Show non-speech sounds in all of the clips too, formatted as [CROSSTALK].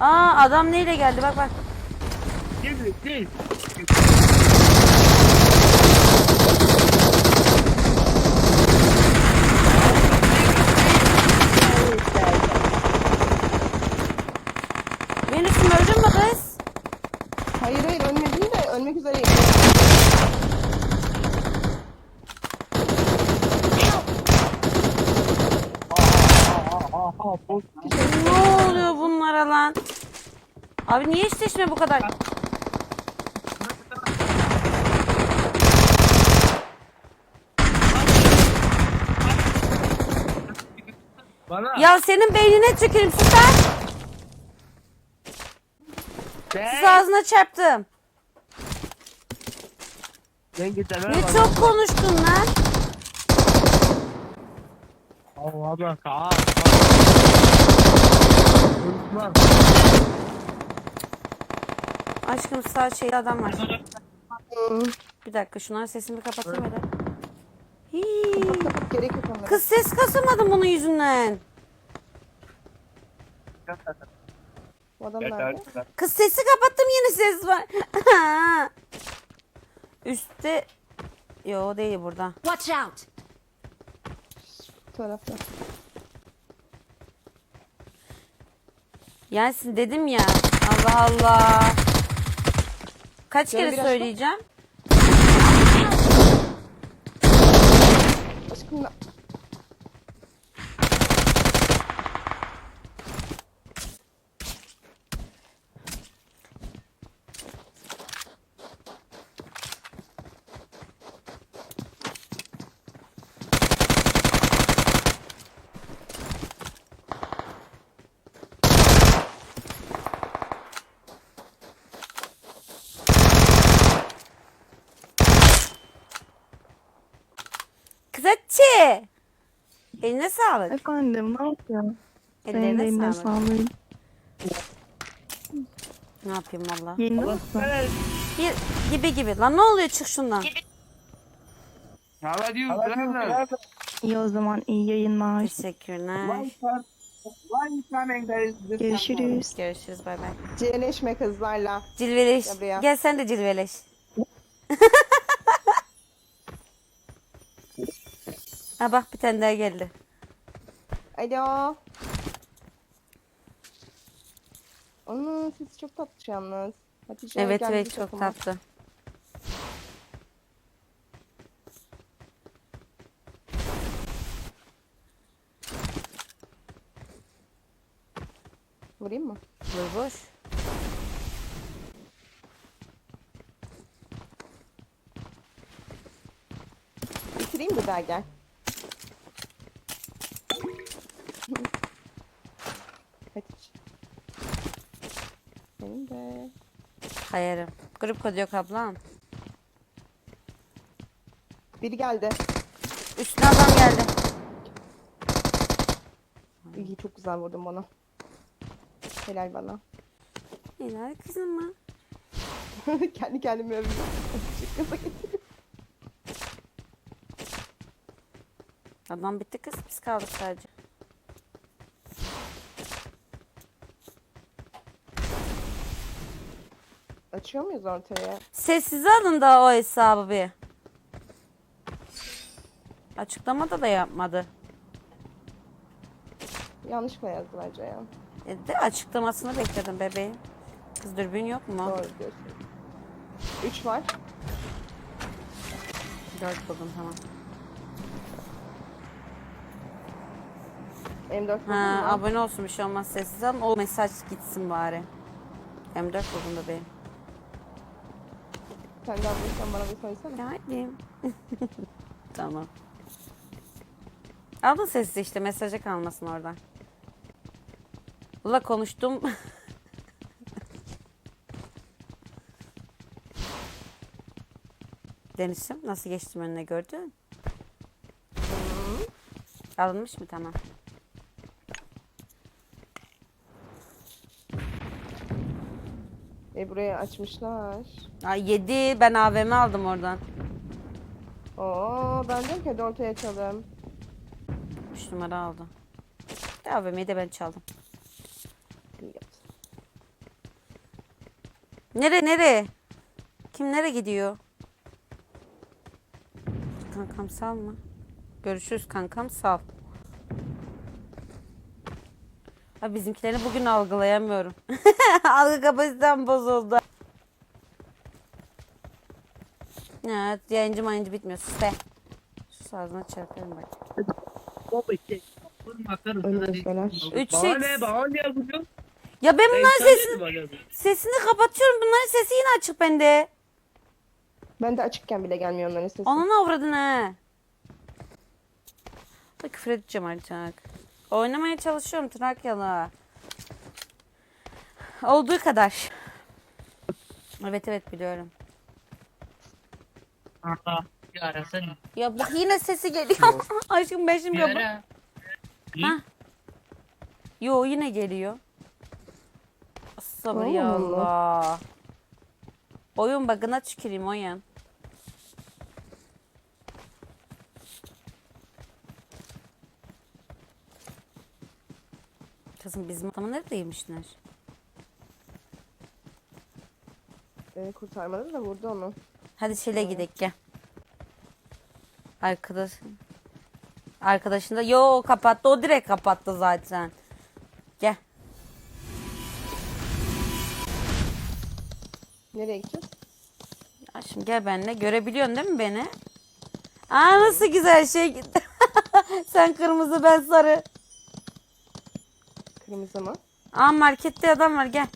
Aa adam neyle geldi bak bak. Değil değil. Venüs'üm öldün mü kız? Hayır hayır ölmedim de ölmek üzereyim. Aha bot. Ne oluyor bunlara lan? Abi niye eşleşme bu kadar? Bana. Ya senin beynine tükürüm süper. Kız ağzına çarptım. Ne çok konuştun lan. Allah Allah. Konuşma. Aşkım sağ şeyde adam var. Bir dakika şunların sesini bir kapatayım hele. Hii. Kapat gerek yok onlara. Kız ses kasamadım bunun yüzünden. Bu adam nerede? Kız sesi kapattım yine ses var. [LAUGHS] Üstte Yo değil burada. Watch out! Bu tarafta. Yasin dedim ya. Allah Allah. Kaç Şöyle kere biraz söyleyeceğim? Aşkım Hatice. Eline sağlık. Efendim ne yapıyorsun? Senin de Ellerine eline sağlık. sağlık. Ne yapayım valla. Yayında mısın? Bir gibi gibi. Lan ne oluyor çık şundan. Hava diyor. Hava İyi o zaman iyi yayınlar. Teşekkürler. Görüşürüz. Görüşürüz bay bay. Cileşme kızlarla. Cilveleş. Gel buraya. Gel sen de cilveleş. [LAUGHS] ha bak bir tane daha geldi. Alo. Onun sesi çok tatlı yalnız. Hatice Evet evet çok takıma. tatlı. Vurayım mı? Dur boş. Bitireyim bir daha gel. Hatice. Benim de. Hayırım. Grup kodu yok ablam. Biri geldi. Üstüne adam geldi. İyi çok güzel vurdum onu. Helal bana. Helal kızım mı? [LAUGHS] Kendi kendime getiriyorum. Adam bitti kız. Biz kaldık sadece. Açıyor muyuz ortaya? Sessiz alın da o hesabı bir. Açıklamada da yapmadı. Yanlışlıkla yazdı bence ya. E de açıklamasını bekledim bebeğim. Kız dürbün yok mu? Doğru diyorsun. Üç var. Dört buldum tamam. M4 buldun Ha, abone olsun bir şey olmaz sessiz alın. O mesaj gitsin bari. M4 buldum bebeğim. Sen de ablaysan bana bir söylesene. Geldim. [LAUGHS] tamam. Aldın sessiz işte mesaja kalmasın oradan. Ula konuştum. [LAUGHS] Deniz'im nasıl geçtim önüne gördün? Alınmış mı tamam. E burayı açmışlar. Ay yedi ben AVM aldım oradan. Oo ben dedim ki hadi ortaya çalalım. 3 numara aldım. De AVM'yi de ben çaldım. Nere nere? Kim nere gidiyor? Kankam sal mı? Görüşürüz kankam sal. Ha bizimkilerini bugün algılayamıyorum. [LAUGHS] Algı kapasitem bozuldu. Evet yayıncı mayıncı bitmiyor. Sus be. Sus ağzına çarparım bak. Baba işte. Öyle Hadi. belaş. Üç Bana seks. ne? Bana niye vuruyorsun? Ya ben bunların sesini, sesini kapatıyorum. Bunların sesi yine açık bende. Ben de açıkken bile gelmiyor onların sesi. Ananı avradın he. Da küfür edeceğim artık. Oynamaya çalışıyorum Trakyalı. Olduğu kadar. Evet evet biliyorum. Aha. Bir ara sen. Ya bak yine sesi geliyor. [LAUGHS] Aşkım ben şimdi Bir ara. Ha? Yo yine geliyor. Sabır ya Allah Allah. Oyun bug'ına tüküreyim oyun. Kızım bizim adamı neredeymişler? Beni kurtarmadı da vurdu onu. Hadi şöyle gidelim gel. Arkadaş. Arkadaşın da yo kapattı o direkt kapattı zaten. Gel. Nereye gideceğiz? Ya şimdi gel benimle. Görebiliyorsun değil mi beni? Aa nasıl güzel şey gitti. [LAUGHS] Sen kırmızı ben sarı. Kırmızı mı? Aa markette adam var gel.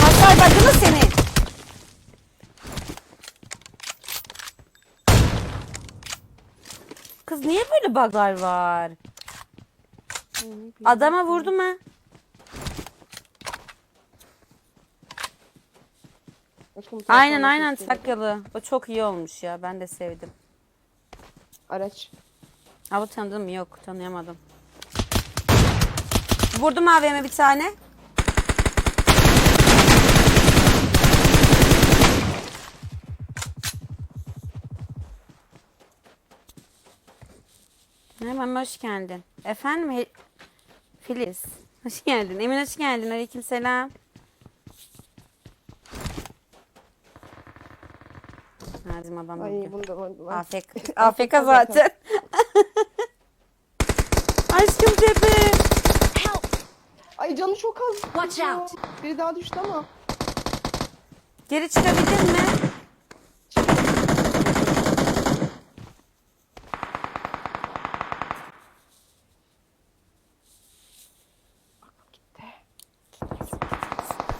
Hasar bacını senin. Kız niye böyle bug'lar var? Adama vurdum ha. Aynen telefonla aynen geliyor. Trakyalı. O çok iyi olmuş ya. Ben de sevdim. Araç. Ama tanıdım mı? Yok tanıyamadım. Vurdum AVM'e bir tane. Hemen hoş geldin. Efendim He- Filiz. Hoş geldin. Emin hoş geldin. Aleyküm selam. Bizim adam Ay bunu da vurdular. AFK. AFK zaten. [LAUGHS] Aşkım tepe. Ay canı çok az. Watch out. Biri daha düştü ama. Geri çıkabildin mi?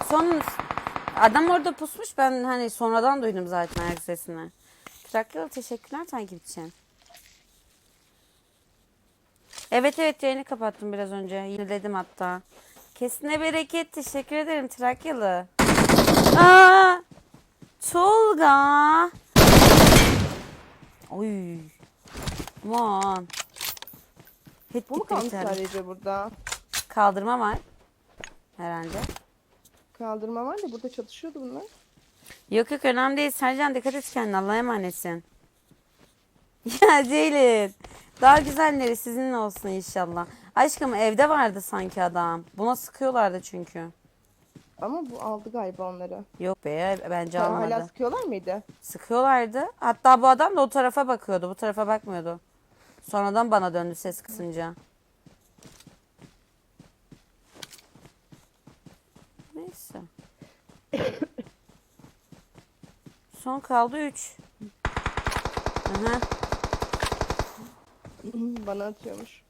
Son adam orada pusmuş ben hani sonradan duydum zaten ayak sesini. Trakyalı teşekkürler takip için. Evet evet yayını kapattım biraz önce. Yeniledim hatta. Kesine bereket teşekkür ederim Trakyalı. Aa! Tolga. Oy. Aman. Hit Bu mu kalmış sadece burada? Kaldırma var. Herhalde. Kaldırma var da burada çatışıyordu bunlar. Yok yok önemli değil. Sercan dikkat et kendine. Allah'a emanetsin. [LAUGHS] Ya Ceylin. Daha güzelleri sizinle olsun inşallah. Aşkım evde vardı sanki adam. Buna sıkıyorlardı çünkü. Ama bu aldı galiba onları. Yok be bence Hala almadı. sıkıyorlar mıydı? Sıkıyorlardı. Hatta bu adam da o tarafa bakıyordu. Bu tarafa bakmıyordu. Sonradan bana döndü ses kısınca. Neyse. [COUGHS] Son kaldı 3. Aha. [COUGHS] Bana atıyormuş.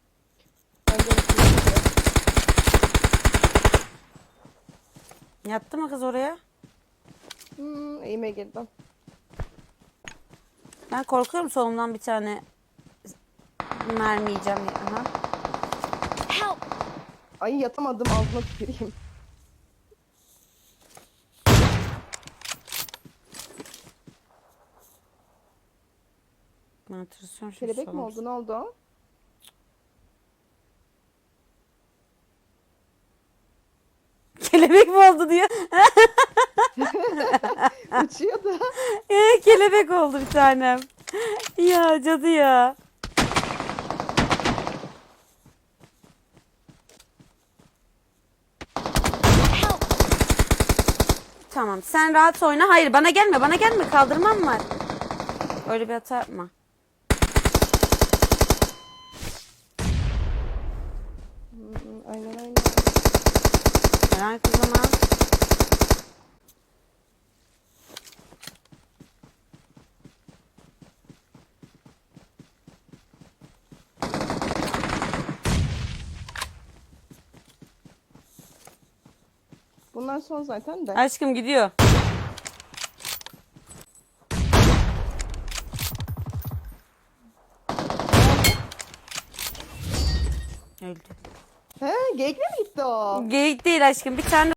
Yattı mı kız oraya? Hmm, eğime girdim. Ben korkuyorum solumdan bir tane mermi yiyeceğim. Aha. Ay yatamadım ağzına tüküreyim. Tırsıyorum şimdi Kelebek mi oldu ne oldu? [LAUGHS] Kelebek mi oldu diyor. [LAUGHS] Uçuyordu. [LAUGHS] Ee, kelebek oldu bir tanem. Ya cadı ya. Tamam sen rahat oyna. Hayır bana gelme bana gelme kaldırmam var. Öyle bir hata yapma. Hı, Aynen aynen. Helal kızıma. Bunlar son zaten de. Aşkım gidiyor. Öldü. He, mi gitti o? Geyik değil aşkım bir tane